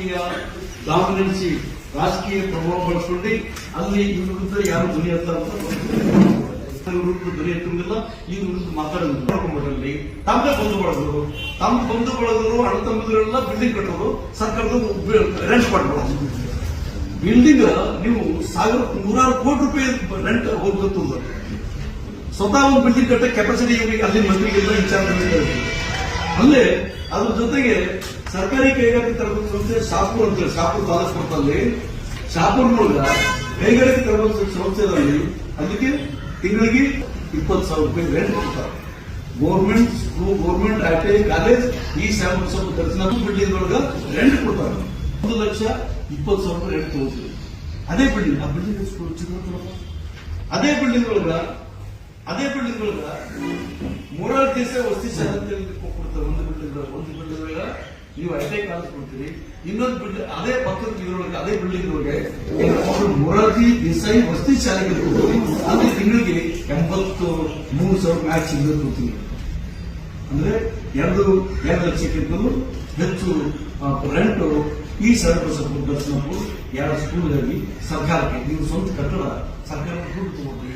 ರಾಜಕೀಯ ಡಾಮಿನೆನ್ಸಿ ರಾಜಕೀಯ ಪ್ರಭಾವ ಬಳಸ್ಕೊಂಡು ಅಲ್ಲಿ ಇವ್ರ ವಿರುದ್ಧ ಯಾರು ಧ್ವನಿ ಅಂತ ವಿರುದ್ಧ ಧ್ವನಿ ಎತ್ತುವುದಿಲ್ಲ ಇವ್ರ ವಿರುದ್ಧ ಮಾತಾಡಿ ತಮ್ಮದೇ ಬಂಧು ಬಳಗರು, ತಮ್ಮ ಬಂಧು ಬಳಗರು, ಅಣ್ಣ ಬಿಲ್ಡಿಂಗ್ ಕಟ್ಟೋದು, ಸರ್ಕಾರದ ರೆಂಟ್ ಮಾಡ್ಬೋದು ಬಿಲ್ಡಿಂಗ್ ನೀವು ಸಾವಿರ, ನೂರಾರು ಕೋಟಿ ರೂಪಾಯಿ ರೆಂಟ್ ಹೋಗ್ಬೇಕು ಸ್ವತಃ ಒಂದು ಬಿಲ್ಡಿಂಗ್ ಕಟ್ಟ ಕೆಪಾಸಿಟಿ ಅಲ್ಲಿ ಮಂತ್ರಿಗೆಲ್ಲ ವಿಚಾರ ಅಲ್ಲೇ ಅದ್ರ ಜೊತೆಗೆ ಸರ್ಕಾರಿ ಕೈಗಾರಿಕೆ ತರಬೇತಿ ಸಂಸ್ಥೆ ಶಾಪುರ್ ಅಂತ ಶಾಪುರ್ ಶಾಪುರ್ ತಾಲೂಕು ಶಾಪುರ್ ಮೂಲಕ ಕೈಗಾರಿಕೆ ತರಬೇತಿ ಸಂಸ್ಥೆಗಳಲ್ಲಿ ಅದಕ್ಕೆ ತಿಂಗಳಿಗೆ ಇಪ್ಪತ್ತು ಸಾವಿರ ರೂಪಾಯಿ ರೆಂಟ್ ಕೊಡ್ತಾರೆ. Government school government I T college ಈ ಸ್ವಲ್ಪ ದರ್ಶನ ಬಿಲ್ಡಿಂಗ್ ಒಳಗ ರೆಂಟ್ ಕೊಡ್ತಾರೆ. ಒಂದು ಲಕ್ಷ ಇಪ್ಪತ್ತು ಸಾವಿರ ರೂಪಾಯಿ ರೆಂಟ್ ತಗೋತೀವಿ ಅದೇ ಬಿಲ್ಡಿಂಗ್ ಆ ಬಿಲ್ಡಿಂಗ್ ಅದೇ ಬಿಲ್ಡಿಂಗ್ ಒಳಗ, ಅದೇ ಬಿಲ್ಡಿಂಗ್ ಒಳಗ ಮೂರಾರು ದಿವಸ ವಸ್ತಿ ಹೇಳಿ ಕೊಡ್ತಾರೆ. ಒಂದು ಬಿಲ್ಡಿಂಗ್ ಒಂದು ಬಿಲ್ಡಿಂಗ್ ನೀವು ಅಷ್ಟೇ ಕಾಲೇಜ್ ಕೊಡ್ತೀರಿ ಇನ್ನೊಂದು ಬಿಲ್ಡಿಂಗ್, ಅದೇ ಪಕ್ಕದ ಇದರೊಳಗೆ ಅದೇ ಬಿಲ್ಡಿಂಗ್ ಒಳಗೆ ಮೊರಾಜಿ ದೇಸಾಯಿ ವಸ್ತಿ ಶಾಲೆಗೆ ಅಲ್ಲಿ ತಿಂಗಳಿಗೆ ಎಂಬತ್ತು, ಮೂರು ಸಾವಿರ ಮ್ಯಾಚ್ ಇಂದ ಕೊಡ್ತೀವಿ ಅಂದ್ರೆ ಎರಡು ಎರಡು ಲಕ್ಷಕ್ಕಿಂತ ಹೆಚ್ಚು ರೆಂಟ್ ಈ ಸರ್ವಿಸ್ ದರ್ಶನಕ್ಕೂ ಎರಡು ಸ್ಕೂಲ್ಗಾಗಿ ಸರ್ಕಾರಕ್ಕೆ. ನೀವು ಸ್ವಂತ ಕಟ್ಟಡ ಸರ್ಕಾರ ದುಡ್ಡು ತಗೊಂಡ್ರಿ